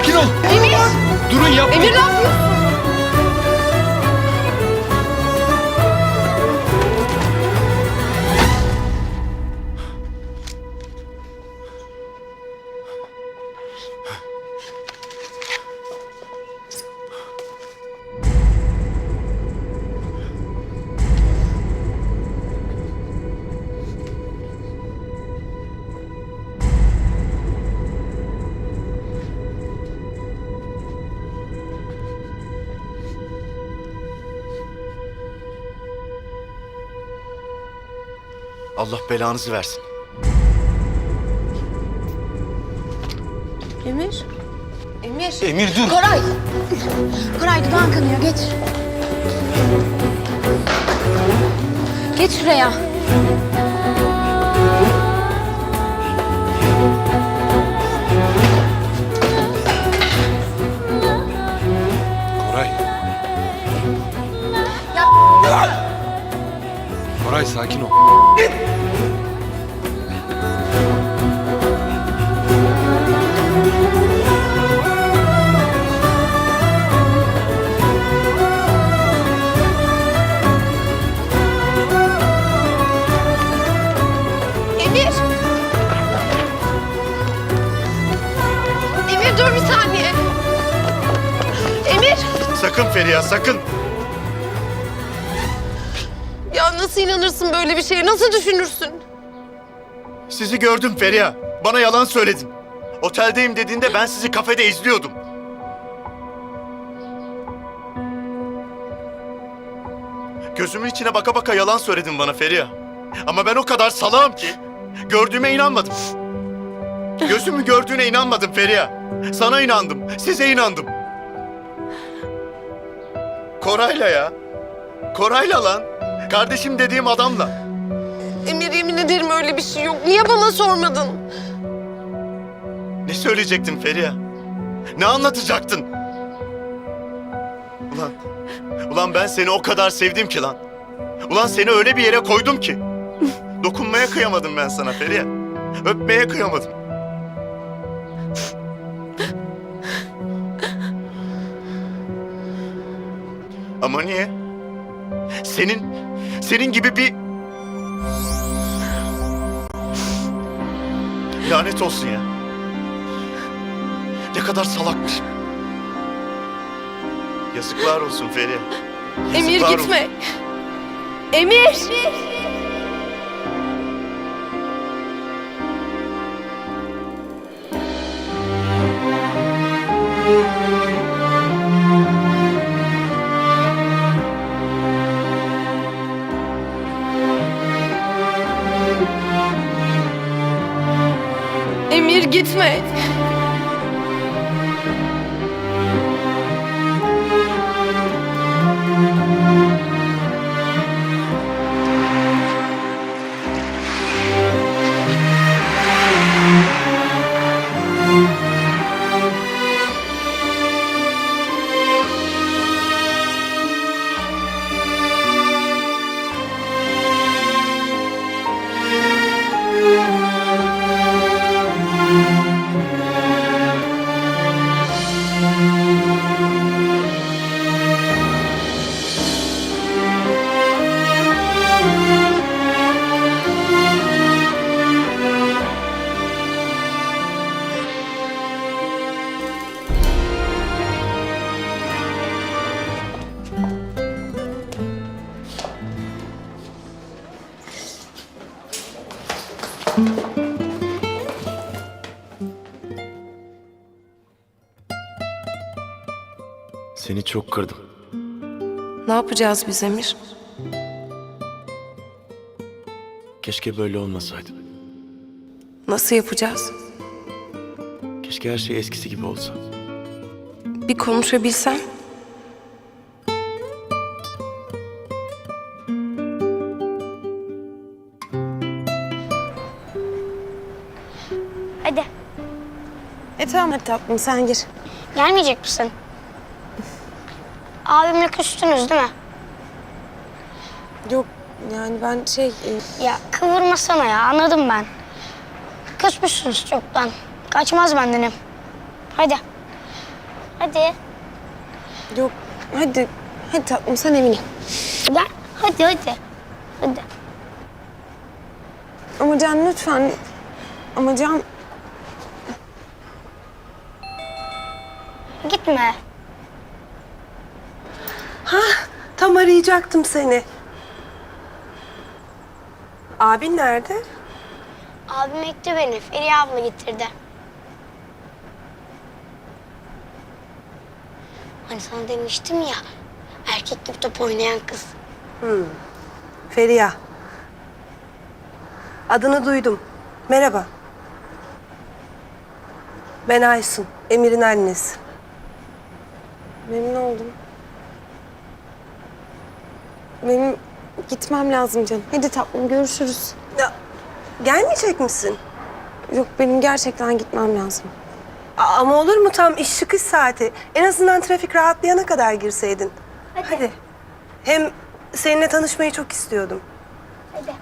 Sakin ol. Emir! Durun yapmayın. Emir ne yapıyorsun? Allah belanızı versin. Emir? Emir. Emir dur. Koray! Koray dudağın kanıyor geç. Geç şuraya. Koray. Koray sakin ol. Feriha sakın. Ya nasıl inanırsın böyle bir şeye? Nasıl düşünürsün? Sizi gördüm Feriha. Bana yalan söyledin. Oteldeyim dediğinde ben sizi kafede izliyordum. Gözümün içine baka baka yalan söyledin bana Feriha. Ama ben o kadar salağım ki gördüğüme inanmadım. Gözümü gördüğüne inanmadım Feriha. Sana inandım, size inandım. Korayla ya. Korayla lan. Kardeşim dediğim adamla. Emir yemin ederim öyle bir şey yok. Niye bana sormadın? Ne söyleyecektin Feriha? Ne anlatacaktın? Ulan, ulan ben seni o kadar sevdim ki lan. Ulan seni öyle bir yere koydum ki. Dokunmaya kıyamadım ben sana Feriha. Öpmeye kıyamadım. Ama niye? Senin, senin gibi bir... Lanet olsun ya. Ne kadar salakmışım. Yazıklar olsun Feriha. Emir Yazıklar olsun. gitme. Emir! Emir gitme. Seni çok kırdım. Ne yapacağız biz Emir? Keşke böyle olmasaydı. Nasıl yapacağız? Keşke her şey eskisi gibi olsa. Bir konuşabilsem. Hadi. E tamam hadi tatlım sen gir. Gelmeyecek misin? Abimle küstünüz değil mi? Yok yani ben şey... e, Ya kıvırmasana ya anladım ben. Küsmüşsünüz çoktan. Kaçmaz bendenim. Hadi. Hadi. Yok hadi. Hadi tatlım sen Emine. Gel. Hadi hadi. Hadi. Ama Can lütfen. Ama Can Gitme. Tam arayacaktım seni. Abin nerede? Abim ekti beni. Feriye abla getirdi. Hani sana demiştim ya. Erkek gibi top oynayan kız. Feriha. Adını duydum. Merhaba. Ben Aysun, Emir'in annesi. memnun oldum. Benim gitmem lazım Can. Hadi tatlım görüşürüz. Ya, gelmeyecek misin? Yok benim gerçekten gitmem lazım. A- ama olur mu tam iş çıkış saati? En azından trafik rahatlayana kadar girseydin. Hadi. Hem seninle tanışmayı çok istiyordum. Hadi.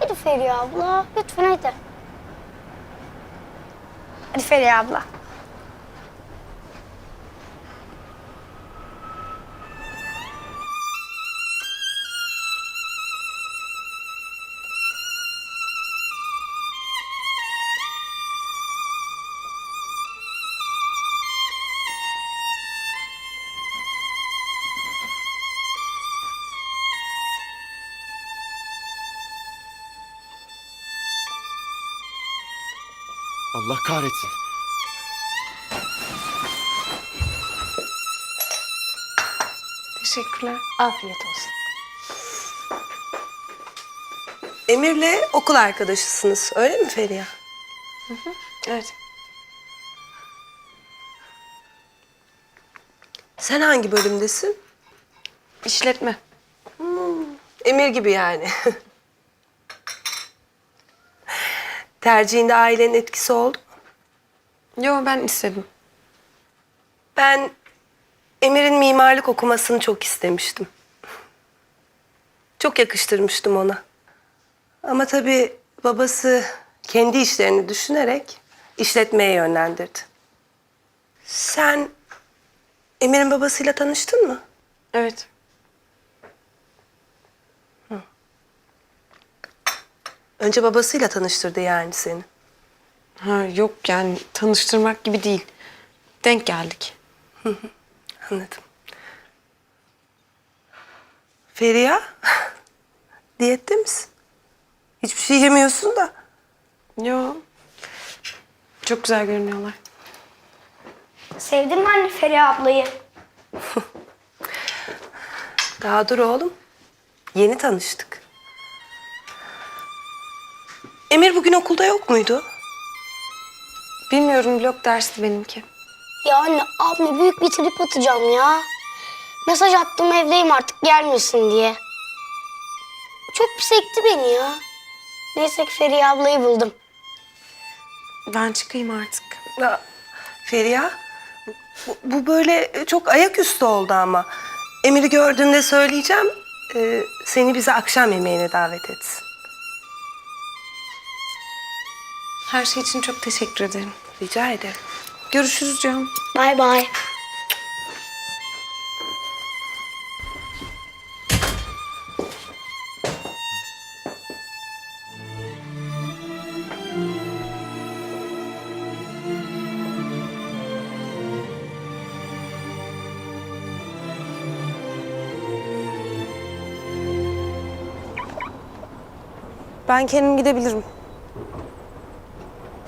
Hadi Feriye abla. Lütfen hadi. Hadi Feriye abla. Allah kahretsin. Teşekkürler. Afiyet olsun. Emir'le okul arkadaşısınız, öyle mi Feriha? Evet. Sen hangi bölümdesin? İşletme. Emir gibi yani. Tercihinde ailenin etkisi oldu mu? Yo ben istedim. Ben Emir'in mimarlık okumasını çok istemiştim. Çok yakıştırmıştım ona. Ama tabii babası kendi işlerini düşünerek işletmeye yönlendirdi. Sen Emir'in babasıyla tanıştın mı? Evet. Önce babasıyla tanıştırdı yani seni. Ha yok yani tanıştırmak gibi değil. Denk geldik. Anladım. Feriha, diyette misin? Hiçbir şey yemiyorsun da. Yo. Çok güzel görünüyorlar. Sevdin mi anne Feriye ablayı? Daha dur oğlum. Yeni tanıştık. Emir bugün okulda yok muydu? Bilmiyorum blok dersti benimki. Ya anne abime büyük bir trip atacağım ya. Mesaj attım evdeyim artık gelmiyorsun diye. Çok pis ekti beni ya. Neyse ki Feriye ablayı buldum. Ben çıkayım artık. Ya, Feriha, bu, bu böyle çok ayaküstü oldu ama. Emir'i gördüğümde söyleyeceğim. e, seni bize akşam yemeğine davet etsin. Her şey için çok teşekkür ederim. Rica ederim. Görüşürüz Can. Bay bay. Ben kendim gidebilirim.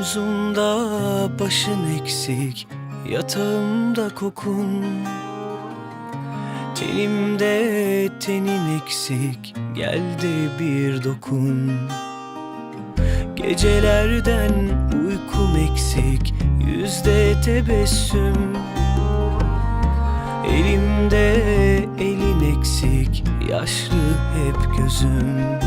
Omzumda başın eksik Yatağımda kokun. Tenimde tenin eksik Geldi bir dokun. Gecelerden uykum eksik Yüzde tebessüm. Elimde elin eksik Yaşlı hep gözüm